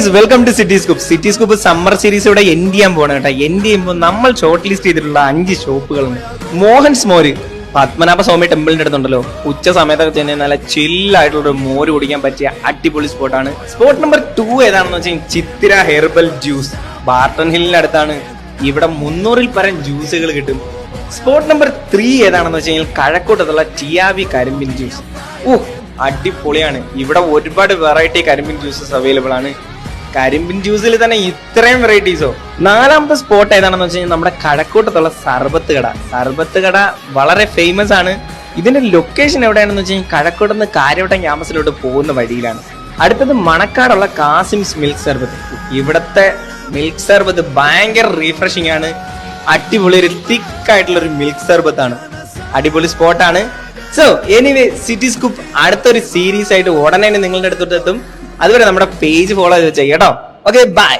Guys welcome to city scoop city scoop summer series ഇവിടെ end ചെയ്യാൻ പോകണം കേട്ടോ. എൻഡ് ചെയ്യുമ്പോൾ നമ്മൾ ഷോർട്ട് ലിസ്റ്റ് ചെയ്തിട്ടുള്ള അഞ്ച് ഷോപ്പുകളുണ്ട് മോഹൻ മോര് പത്മനാഭ സ്വാമി ടെമ്പിളിന്റെ അടുത്തുണ്ടല്ലോ. ഉച്ച സമയത്തൊക്കെ തന്നെ നല്ല ചില്ലായിട്ടുള്ള ഒരു മോര് കുടിക്കാൻ പറ്റിയ അടിപൊളി സ്പോട്ടാണ് സ്പോട്ട് നമ്പർ ടു ഏതാണെന്ന് വെച്ചാൽ ചിത്തിര ഹെർബൽ ജ്യൂസ് ബാർട്ടൺ ഹില്ലിന്റെ അടുത്താണ്. ഇവിടെ മുന്നൂറിൽ പരം ജ്യൂസുകൾ കിട്ടും. സ്പോട്ട് നമ്പർ ത്രീ ഏതാണെന്ന് വെച്ച് കഴിഞ്ഞാൽ കഴക്കൂട്ടത്തുള്ള ടിയാവി കരിമ്പിൻ ജ്യൂസ് ഓ അടിപൊളിയാണ്. ഇവിടെ ഒരുപാട് വെറൈറ്റി കരിമ്പിൻ ജ്യൂസസ് അവൈലബിൾ ആണ്. കരിമ്പിൻ ജ്യൂസിൽ തന്നെ ഇത്രയും വെറൈറ്റീസോ നാലാമത്തെ സ്പോട്ട് ഏതാണെന്ന് വെച്ച് കഴിഞ്ഞാൽ നമ്മുടെ കടക്കൂട്ടത്തുള്ള സർബത്ത് കട. സർബത്ത് കട വളരെ ഫേമസ് ആണ്. ഇതിന്റെ ലൊക്കേഷൻ എവിടെയാണെന്ന് വെച്ച് കഴിഞ്ഞാൽ കഴക്കൂട്ടം നിന്ന് കാര്യവട്ടം ക്യാമ്പസിലോട്ട് പോകുന്ന വഴിയിലാണ്. അടുത്തത് മണക്കാടുള്ള കാസിംസ് മിൽക്ക് സർബത്ത്. ഇവിടത്തെ മിൽക്ക് സർബത്ത് ഭയങ്കര റീഫ്രഷിംഗ് ആണ്. അടിപൊളി ഒരു തിക്ക് ആയിട്ടുള്ള ഒരു മിൽക്ക് സർബത്താണ്. അടിപൊളി സ്പോട്ടാണ് സോ എനിവേ സിറ്റി സ്കൂപ്പ് അടുത്തൊരു സീരീസ് ആയിട്ട് ഉടനെ നിങ്ങളുടെ അടുത്തോട്ട് എത്തും. അതുവരെ നമ്മുടെ പേജ് ഫോളോ ചെയ്ത് ചെയ്യട്ടോ ഓക്കെ ബൈ